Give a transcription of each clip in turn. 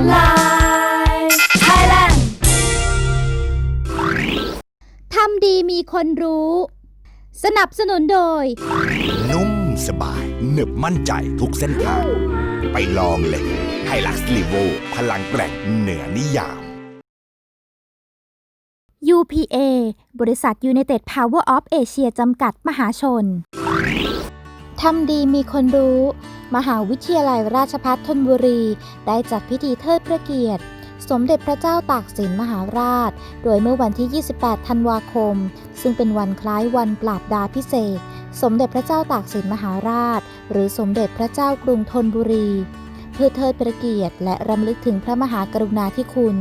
Hotline Thailand ทำดีมีคนรู้ สนับสนุนโดย นุ่มสบายหนึบมั่นใจทุกเส้นทาง ไปลองเลยไฮลักซ์ลีโวพลังแกร่งเหนือนิยาม UPA บริษัท United Power of Asia จำกัดมหาชน ทำดีมีคนรู้ มหาวิทยาลัยราชภัฏธนบุรี ได้จัดพิธีเทิดพระเกียรติ สมเด็จพระเจ้าตากสินมหาราช โดยเมื่อวันที่ 28 ธันวาคม ซึ่งเป็นวันคล้ายวันปราบดาพิเศษ สมเด็จพระเจ้าตากสินมหาราช หรือสมเด็จพระเจ้ากรุงธนบุรี เพื่อเทิดพระเกียรติ และรำลึกถึงพระมหากรุณาธิคุณ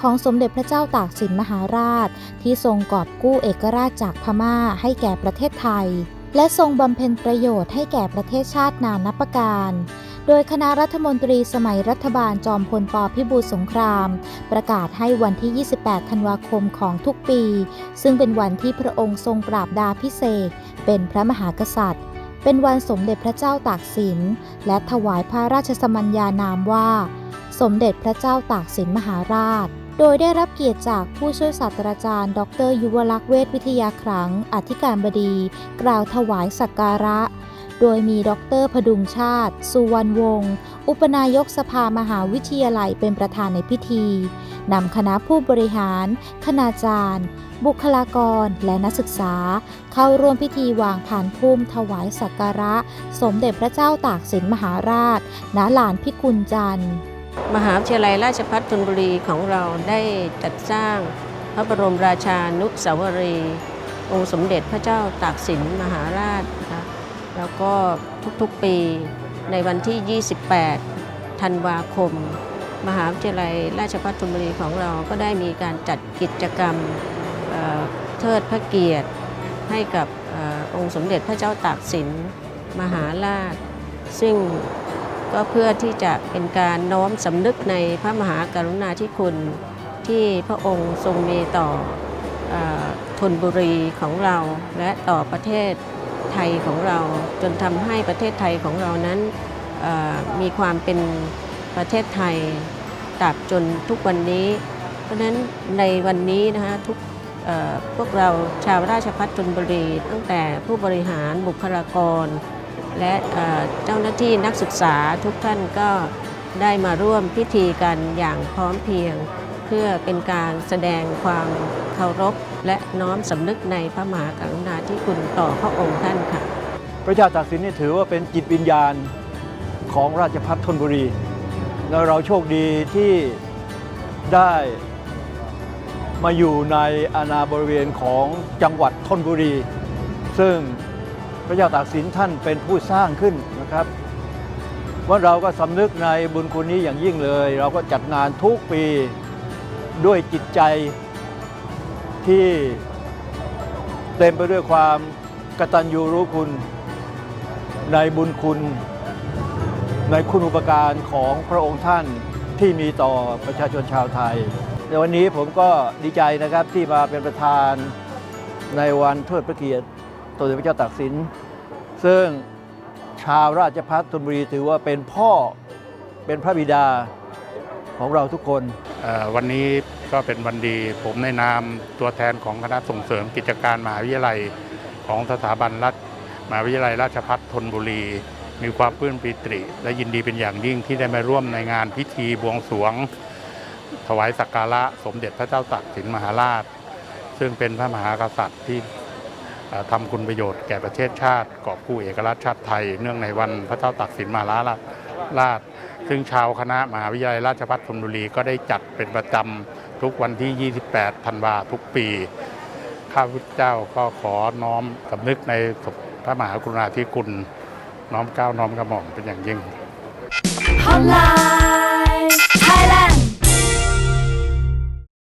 ของสมเด็จพระเจ้าตากสินมหาราช ที่ทรงกอบกู้เอกราชจากพม่าให้แก่ประเทศไทย และทรงบำเพ็ญประโยชน์ให้แก่ประเทศชาตินานนับประการ โดยคณะรัฐมนตรีสมัยรัฐบาลจอมพลปพิบูลสงคราม ประกาศให้วันที่ 28 ธันวาคมของทุกปี ซึ่งเป็นวันที่พระองค์ทรงปราบดาพิเศษเป็นพระมหากษัตริย์ เป็นวันสมเด็จพระเจ้าตากสิน และถวายพระราชสมัญญานามว่า สมเด็จพระเจ้าตากสินมหาราช โดยได้รับเกียรติจากผู้ช่วยศาสตราจารย์ ดร ยุวลักษณ์เวชวิทยาครังอธิการบดี กล่าวถวายสักการะ โดยมีดรพดุงชาติ สุวรรณวงศ์อุปนายกสภามหาวิทยาลัยเป็นประธานในพิธีนำคณะผู้บริหาร คณาจารย์ บุคลากร และนักศึกษา เข้าร่วมพิธีวางผ่านพุ่มถวายสักการะ สมเด็จพระเจ้าตากสินมหาราช ณ ลานพิกุลจันทร์ มหาวิทยาลัยราชภัฏธนบุรีของเราได้จัดสร้างพระบรมราชานุสาวรีย์องค์สมเด็จพระเจ้าตากสินมหาราชนะคะแล้วก็ทุกๆปีในวันที่ 28 ธันวาคม มหาวิทยาลัยราชภัฏธนบุรีของเราก็ได้มีการจัดกิจกรรมเเทิดพระเกียรติให้กับอองค์สมเด็จพระเจ้าตากสินมหาราช ซึ่ง ก็เพื่อที่จะเป็นการน้อมสำนึกในพระมหากรุณาธิคุณที่พระองค์ทรงมีต่อออธนบุรีของเรา และต่อประเทศไทยของเรา จนทำให้ประเทศไทยของเรานั้นมีความเป็นประเทศไทยตราบจนทุกวันนี้ เพราะฉะนั้นในวันนี้นะคะทุกพวกเราชาวราชพัฒธนบุรี ตั้งแต่ผู้บริหารบุคลากร และเจ้าหน้าที่นักศึกษาทุกท่านก็ได้มาร่วมพิธีกันอย่างพร้อมเพรียง เพื่อเป็นการแสดงความเคารพ และน้อมสำนึกในพระมหากรุณาธิคุณต่อพระองค์ท่านค่ะ พระเจ้าตากสินนี่ถือว่าเป็นจิตวิญญาณของราชพัฒธนบุรี แล้วเราโชคดีที่ได้มาอยู่ในอาณาบริเวณของจังหวัดธนบุรี ซึ่ง ระเจ้าตากสินท่านเป็นผู้สร้างขึ้นนะครับว่าเราก็สำนึกในบุญคุณนี้อย่างยิ่งเลย เราก็จัดงานทุกปีด้วยจิตใจที่เต็มไปด้วยความกตัญญูรู้คุณในบุญคุณ ในคุณอุปการของพระองค์ท่านที่มีต่อประชาชนชาวไทย ในวันนี้ผมก็ดีใจนะครับที่มาเป็นประธานในวันเทิดพระเกียรติสมเด็จพระเจ้าตากสิน ซึ่งชาวราชพัฒธนบุรีถือว่าเป็นพ่อเป็นพระบิดาของเราทุกคนวันนี้ก็เป็นวันดี ผมในนามตัวแทนของคณะส่งเสริมกิจการมหาวิทยาลัยของสถาบันรัฐมหาวิทยาลัยราชภัฏธนบุรี มีความปลื้มปิตริและยินดีเป็นอย่างยิ่งที่ได้มาร่วมในงานพิธีบวงสรวง ถวายสักการะสมเด็จพระเจ้าตากสินมหาราช ซึ่งเป็นพระมหากษัตริย์ที่ ทำคุณประโยชน์แก่ประเทศชาติ กอบกู้เอกราชชาติไทย เนื่องในวันพระเจ้าตากสินมหาราชราช ซึ่งชาวคณะมหาวิทยาลัยราชภัฏธนบุรีก็ได้จัดเป็นประจำทุกวันที่ 28 ธันวาทุกปี ข้าพุทธเจ้าก็ขอน้อมสำนึกในพระมหากรุณาธิคุณ น้อมเกล้าน้อมกระหม่อมเป็นอย่างยิ่ง Online.